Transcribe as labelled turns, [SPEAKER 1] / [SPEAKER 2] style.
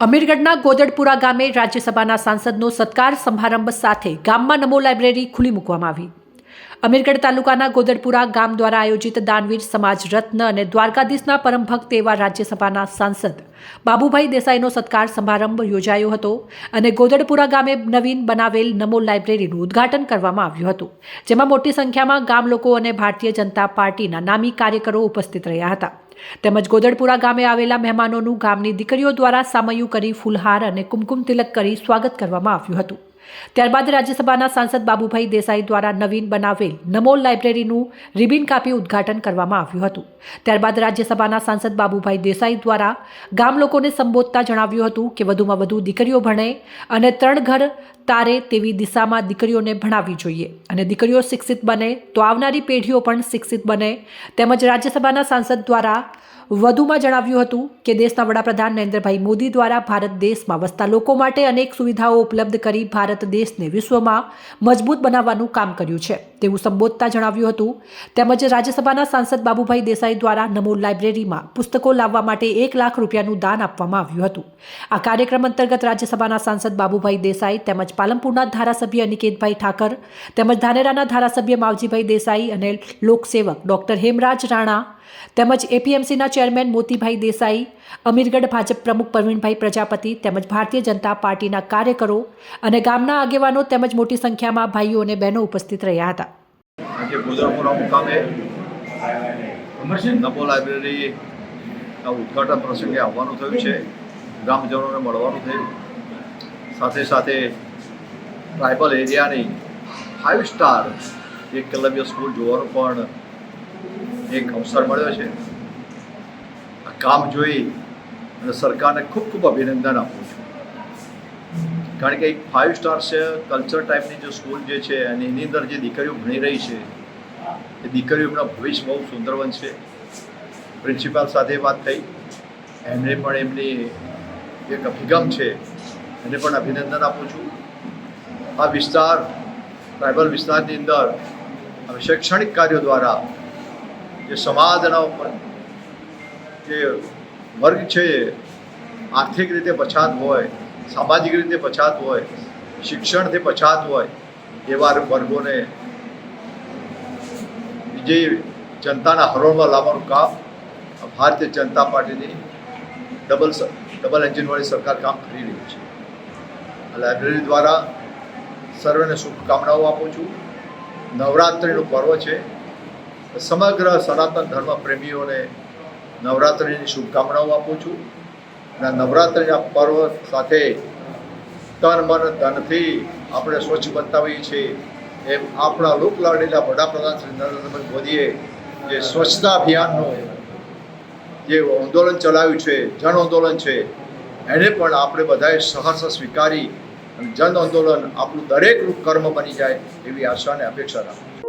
[SPEAKER 1] અમીરગઢના ગોદડપુરા ગામે રાજ્યસભાના સાંસદનો સત્કાર સમારંભ સાથે ગામમાં નમો લાઇબ્રેરી ખુલ્લી મૂકવામાં આવી. અમીરગઢ તાલુકાના ગોદડપુરા ગામ દ્વારા આયોજિત દાનવીર સમાજ રત્ન અને દ્વારકાધીશના પરમ ભક્ત એવા રાજ્યસભાના સાંસદ બાબુભાઈ દેસાઈનો સત્કાર સમારંભ યોજાયો હતો અને ગોદડપુરા ગામે નવીન બનાવેલ નમો લાઇબ્રેરીનું ઉદ્ઘાટન કરવામાં આવ્યું હતું, જેમાં મોટી સંખ્યામાં ગામ લોકો અને ભારતીય જનતા પાર્ટીના નામી કાર્યકરો ઉપસ્થિત રહ્યા હતા. તેમજ ગોદડપુરા ગામે આવેલા મહેમાનોનું ગામની દીકરીઓ દ્વારા સામયું કરી ફૂલહાર અને કુમકુમ તિલક કરી સ્વાગત કરવામાં આવ્યું હતું. ત્યારબાદ રાજ્યસભાના સાંસદ બાબુભાઈ દેસાઈ દ્વારા નવીન બનાવેલ નમો લાઇબ્રેરીનું રિબિન કાપી ઉદ્ઘાટન કરવામાં આવ્યું હતું. ત્યારબાદ રાજ્યસભાના સાંસદ બાબુભાઈ દેસાઈ દ્વારા ગામ લોકોને સંબોધતા જણાવ્યું હતું કે વધુમાં વધુ દીકરીઓ ભણે અને ત્રણ ઘર તારે તેવી દિશામાં દીકરીઓને ભણાવવી જોઈએ. અને દીકરીઓ શિક્ષિત બને, તો આવનારી પેઢીઓ પણ શિક્ષિત બને. તેમજ રાજ્યસભાના સાંસદ દ્વારા વધુમાં જણાવ્યું હતું કે દેશના વડાપ્રધાન નરેન્દ્રભાઈ મોદી દ્વારા ભારત દેશમાં વસતા લોકો માટે અનેક સુવિધાઓ ઉપલબ્ધ કરી ભારત દેશને વિશ્વમાં મજબૂત બનાવવાનું કામ કર્યું છે. તેવું સંબોધતા જણાવ્યું હતું. તેમજ રાજ્યસભાના સાંસદ બાબુભાઈ દેસાઈ દ્વારા નમો લાઇબ્રેરીમાં પુસ્તકો લાવવા માટે એક લાખ રૂપિયાનું દાન આપવામાં આવ્યું હતું. આ કાર્યક્રમ અંતર્ગત રાજ્યસભાના સાંસદ બાબુભાઈ દેસાઈ તેમજ પાલનપુરના ધારાસભ્ય અનિકેતભાઈ ઠાકર તેમજ ધાનેરાના ધારાસભ્ય માવજીભાઈ દેસાઈ અને લોકસેવક ડોક્ટર હેમરાજ રાણા તેમજ એપીએમસીના ચેરમેન મોતીભાઈ દેસાઈ, અમીરગઢ ભાજપ પ્રમુખ પ્રવીણભાઈ પ્રજાપતિ તેમજ ભારતીય જનતા પાર્ટીના કાર્યકરો અને ગામના આગેવાનો તેમજ મોટી સંખ્યામાં ભાઈઓ અને બહેનો ઉપસ્થિત રહ્યા હતા.
[SPEAKER 2] આજે ઉદ્ઘાટન પ્રસંગે આવવાનું થયું છે. ગ્રામજનોને મળવાનું થયું. સાથે સાથે ટ્રાઇબલ એરિયાની ફાઇવ સ્ટાર એકલવ્ય સ્કૂલ જોવાનું પણ એક અવસર મળ્યો છે, આ કામ જોઈ અને સરકારને ખૂબ ખૂબ અભિનંદન આપું છું. કારણ કે એક ફાઇવ સ્ટાર છે કલ્ચર ટાઈપની જે સ્કૂલ જે છે, અને એની અંદર જે દીકરીઓ ભણી રહી છે, એ દીકરીઓ એમના ભવિષ્ય બહુ સુંદર બનશે પ્રિન્સિપાલ સાથે વાત થઈ એમને પણ એમની એક અભિગમ છે, એને પણ અભિનંદન આપું છું. આ વિસ્તાર ટ્રાઇબલ વિસ્તારની અંદર શૈક્ષણિક કાર્યો દ્વારા જે સમાજના ઉપર જે વર્ગ છે આર્થિક રીતે પછાત હોય, સામાજિક રીતે પછાત હોય, શિક્ષણથી પછાત હોય, એવા વર્ગોને જે જનતાના હરોળમાં લાવવાનું કામ ભારતીય જનતા પાર્ટીની ડબલ ડબલ એન્જિનવાળી સરકાર કામ કરી રહી છે. લાઇબ્રેરી દ્વારા સર્વેને શુભકામનાઓ આપું છું. નવરાત્રિનું પર્વ છે. સમગ્ર સનાતન ધર્મ પ્રેમીઓને નવરાત્રિની શુભકામનાઓ આપું છું. અને નવરાત્રિના પર્વ સાથે તન મન ધનથી આપણે સ્વચ્છ બતાવીએ છીએ એમ આપણા લોકલાડીલા વડાપ્રધાન શ્રી નરેન્દ્રભાઈ મોદીએ જે સ્વચ્છતા અભિયાનનું જે આંદોલન ચલાવ્યું છે, જન આંદોલન છે, એને પણ આપણે બધાએ સહર્ષ સ્વીકારી અને જન આંદોલન આપણું દરેકનું કર્મ બની જાય એવી આશા અને અપેક્ષા રાખું